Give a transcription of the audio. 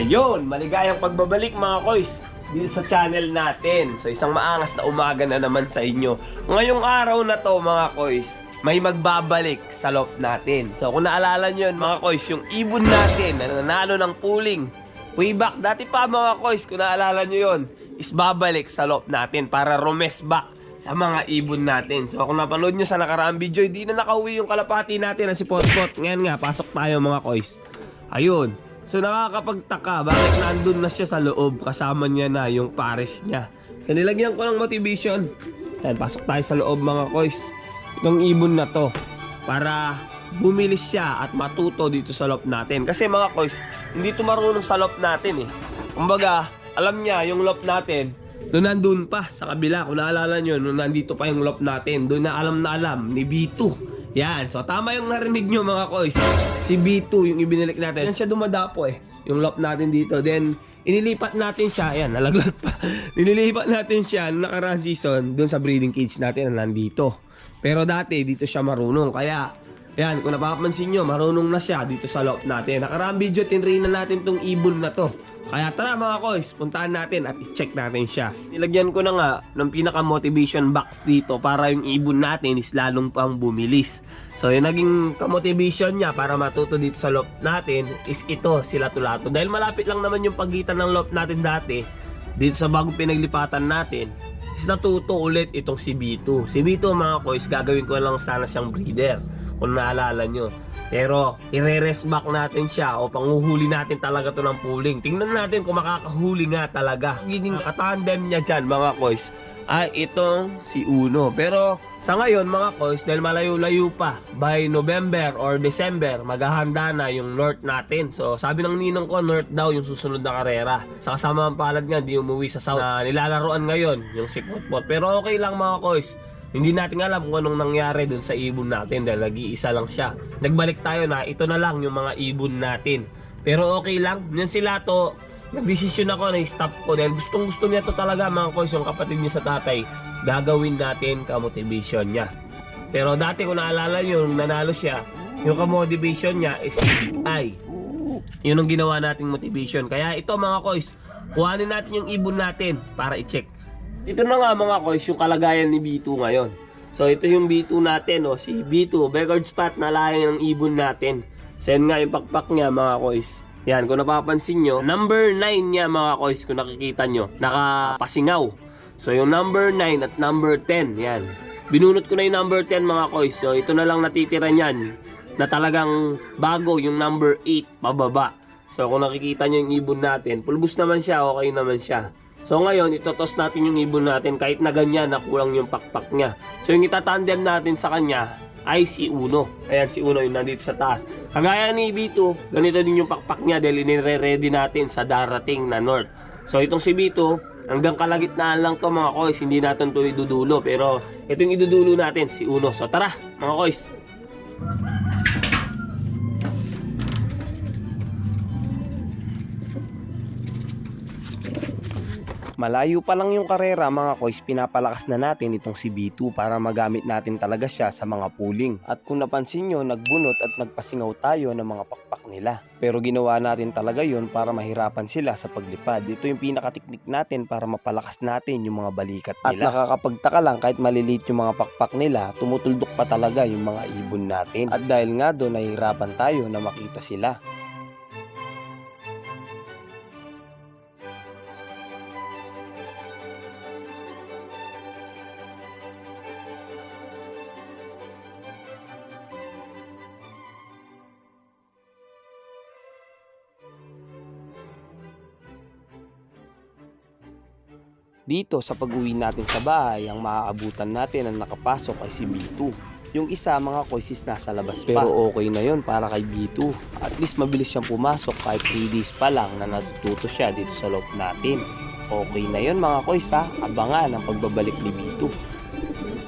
Ayun, maligayang pagbabalik mga koys dito sa channel natin. So isang maangas na umaga na naman sa inyo. Ngayong araw na to mga koys, may magbabalik sa loft natin. So kung naalala nyo yun mga koys, yung ibon natin na nanalo ng pooling. Way back, dati pa mga koys, kung naalala nyo yun, is babalik sa loft natin para rumes back sa mga ibon natin. So kung napanood nyo sa nakaraang video, hindi na nakauwi yung kalapati natin na si Potpot. Ngayon nga, pasok tayo mga koys. Ayun. So nakakapagtaka, bakit nandun na siya sa loob? Kasama niya na yung parish niya. So nilagyan ko ng motivation. Ayan, pasok tayo sa loob mga koys. Itong ibon na to. Para bumilis siya at matuto dito sa loft natin. Kasi mga koys, hindi to marunong sa loft natin eh. Kumbaga, alam niya yung loft natin, doon nandun pa sa kabila. Kung naalala nyo, nung nandito pa yung loft natin, doon na alam na alam ni B2. Yan. So, tama yung narinig nyo mga koys. Si B2, yung ibinalik natin. Yan siya dumadapo eh. Yung loft natin dito. Then, inilipat natin siya. Ayan, nalaglag pa. Inilipat natin siya noong nakaraang season doon sa breeding cage natin na nandito. Pero dati, dito siya marunong. Kaya, yan, kung napapansin nyo, marunong na siya dito sa loft natin. Nakaraang video, tinrain na natin tong ibon na to. Kaya tara mga koys, puntahan natin at i-check natin siya. Nilagyan ko na nga ng pinaka-motivation box dito para yung ibon natin is lalong pang bumilis. So yung naging ka-motivation niya para matuto dito sa loft natin is ito, sila tulato. Dahil malapit lang naman yung pagitan ng loft natin dati, dito sa bagong pinaglipatan natin, is natuto ulit itong si B2. Si B2 mga koys, gagawin ko lang sana siyang breeder kung naalala nyo. Pero, ire-rest back natin siya o panguhuli natin talaga to ng pooling. Tingnan natin kung makakahuli nga talaga. Giging katandem niya dyan mga koys ay itong si Uno. Pero sa ngayon mga koys, dahil malayo-layo pa, by November or December, maghahanda na yung North natin. So sabi ng ninong ko, North daw yung susunod na karera. Sa kasama ang palad nga, di umuwi sa South na nilalaroan ngayon, yung si Potpot. Pero okay lang mga koys, hindi natin alam kung anong nangyari dun sa ibon natin dahil nag-iisa lang siya. Nagbalik tayo na ito na lang yung mga ibon natin. Pero okay lang, yan sila to. Nagdesisyon ako na i-stop ko dahil gustong gusto niya to talaga mga koys, yung kapatid niya sa tatay. Gagawin natin ka-motivation niya. Pero dati kung naalala niyo, nung nanalo siya, yung ka-motivation niya is CBI. Yun ang ginawa nating motivation. Kaya ito mga koys, kuhanin natin yung ibon natin para i-check. Ito na nga mga koys, yung kalagayan ni B2 ngayon. So ito yung B2 natin, oh, si B2, Begard Spot na layan ng ibon natin. So yun nga yung pakpak niya mga koys. Yan, kung napapansin nyo, number 9 niya mga koys, kung nakikita nyo, nakapasingaw. So yung number 9 at number 10, yan. Binunot ko na yung number 10 mga koys. So ito na lang natitira niyan na talagang bago yung number 8 pababa. So kung nakikita nyo yung ibon natin, pulbos naman siya, okay naman siya. So ngayon, itotos natin yung ibon natin kahit na ganyan na kulang yung pakpak niya. So yung itatandem natin sa kanya ay si Uno. Ayan si Uno yung nandito sa taas. Kagaya ni B2, ganito din yung pakpak niya dahil inire-ready natin sa darating na North. So itong si B2, hanggang kalagitnaan lang to mga koys, hindi natin to idudulo. Pero ito yung idudulo natin, si Uno. So tara mga koys, Malayo pa lang yung karera mga koys, pinapalakas na natin itong si B2 para magamit natin talaga siya sa mga pooling. At kung napansin nyo, nagbunot at nagpasingaw tayo ng mga pakpak nila. Pero ginawa natin talaga yon para mahirapan sila sa paglipad. Ito yung pinakatiknik natin para mapalakas natin yung mga balikat nila. At nakakapagtaka lang kahit maliliit yung mga pakpak nila, tumutuldok pa talaga yung mga ibon natin. At dahil nga doon, nahihirapan tayo na makita sila. Dito sa pag-uwi natin sa bahay, ang maaabutan natin ang nakapasok ay si B2. Yung isa mga koisis nasa labas pa. Pero okay na yon para kay B2. At least mabilis siyang pumasok kahit 3 days pa lang na natututo siya dito sa loob natin. Okay na yon mga kois ha. Abangan ang pagbabalik ni B2.